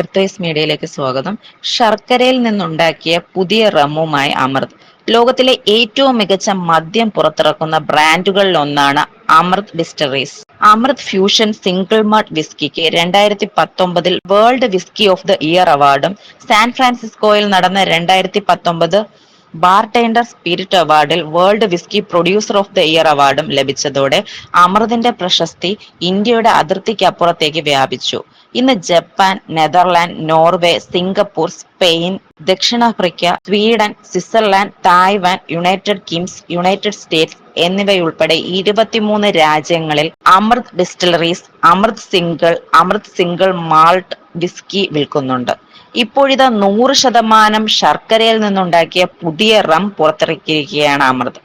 എർത്തേസ് മീഡിയയിലേക്ക് സ്വാഗതം. ശർക്കരയിൽ നിന്നുണ്ടാക്കിയ പുതിയ റമ്മുമായി അമൃത്. ലോകത്തിലെ ഏറ്റവും മികച്ച മദ്യം പുറത്തിറക്കുന്ന ബ്രാൻഡുകളിൽ ഒന്നാണ് Amrut Distilleries. Amrut Fusion single malt വിസ്കിക്ക് രണ്ടായിരത്തി പത്തൊമ്പതിൽ world whisky of the year അവാർഡും സാൻ ഫ്രാൻസിസ്കോയിൽ നടന്ന രണ്ടായിരത്തി പത്തൊമ്പത് bartender spirit അവാർഡിൽ world whisky producer of the year അവാർഡും ലഭിച്ചതോടെ അമൃതിന്റെ പ്രശസ്തി ഇന്ത്യയുടെ അതിർത്തിക്കപ്പുറത്തേക്ക് വ്യാപിച്ചു. ഇന്ന് Japan Netherland Norway Singapore Spain ദക്ഷിണാഫ്രിക്ക Sweden Switzerland Taiwan United Kings United States എന്നിവയുൾപ്പെടെ ഇരുപത്തിമൂന്ന് രാജ്യങ്ങളിൽ Amrut distilleries Amrut single Amrut single malt whisky വിൽക്കുന്നുണ്ട്. ഇപ്പോഴിതാ നൂറ് ശതമാനം ശർക്കരയിൽ നിന്നുണ്ടാക്കിയ പുതിയ റം പുറത്തിറക്കിയിരിക്കുകയാണ് അമൃത്.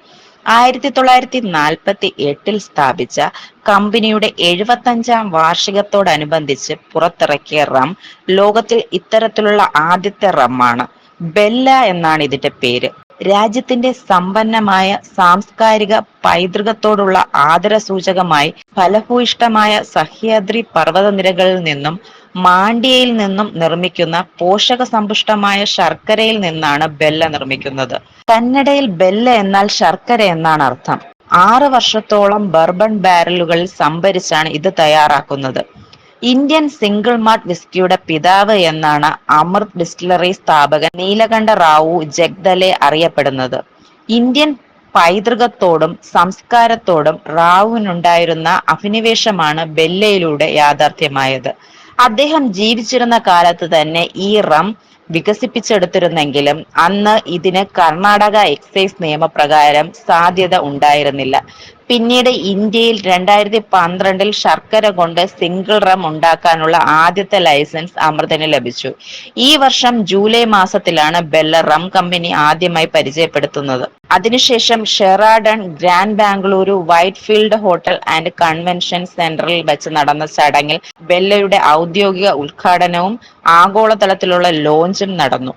ആയിരത്തി തൊള്ളായിരത്തി നാൽപ്പത്തി എട്ടിൽ സ്ഥാപിച്ച കമ്പനിയുടെ എഴുപത്തഞ്ചാം വാർഷികത്തോടനുബന്ധിച്ച് പുറത്തിറക്കിയ റം ലോകത്തിൽ ഇത്തരത്തിലുള്ള ആദ്യത്തെ റമ്മാണ്. ബെല്ല എന്നാണ് ഇതിന്റെ പേര്. രാജ്യത്തിന്റെ സമ്പന്നമായ സാംസ്കാരിക പൈതൃകത്തോടുള്ള ആദര സൂചകമായി ഫലഭൂയിഷ്ടമായ സഹ്യാദ്രി പർവതനിരകളിൽ നിന്നും മാണ്ഡ്യയിൽ നിന്നും നിർമ്മിക്കുന്ന പോഷക സമ്പുഷ്ടമായ ശർക്കരയിൽ നിന്നാണ് ബെല്ല നിർമ്മിക്കുന്നത്. കന്നഡയിൽ ബെല്ല എന്നാൽ ശർക്കര എന്നാണ് അർത്ഥം. ആറ് വർഷത്തോളം ബർബൺ ബാരലുകളിൽ സംഭരിച്ചാണ് ഇത് തയ്യാറാക്കുന്നത്. ഇന്ത്യൻ സിംഗിൾ മാർട്ട് വിസ്കിയുടെ പിതാവ് എന്നാണ് അമൃത് ഡിസ്റ്റിലറി സ്ഥാപകൻ നീലകണ്ഠ റാവു ജഗ്ദലെ അറിയപ്പെടുന്നത്. ഇന്ത്യൻ പൈതൃകത്തോടും സംസ്കാരത്തോടും റാവുവിനുണ്ടായിരുന്ന അഭിനിവേശമാണ് ബെല്ലയിലൂടെ യാഥാർത്ഥ്യമായത്. അദ്ദേഹം ജീവിച്ചിരുന്ന കാലത്ത് തന്നെ ഈ റം വികസിപ്പിച്ചെടുത്തിരുന്നെങ്കിലും അന്ന് ഇതിന് കർണാടക എക്സൈസ് നിയമപ്രകാരം സാധ്യത ഉണ്ടായിരുന്നില്ല. പിന്നീട് ഇന്ത്യയിൽ രണ്ടായിരത്തി പന്ത്രണ്ടിൽ ശർക്കര കൊണ്ട് സിംഗിൾ റം ഉണ്ടാക്കാനുള്ള ആദ്യത്തെ ലൈസൻസ് അമൃതന് ലഭിച്ചു. ഈ വർഷം ജൂലൈ മാസത്തിലാണ് ബെല്ല റം കമ്പനി ആദ്യമായി പരിചയപ്പെടുത്തുന്നത്. അതിനുശേഷം Sheraton Grand Bengaluru Whitefield hotel and convention സെന്ററിൽ വെച്ച് നടന്ന ചടങ്ങിൽ ബെല്ലയുടെ ഔദ്യോഗിക ഉദ്ഘാടനവും ആഗോളതലത്തിലുള്ള ലോഞ്ചും നടന്നു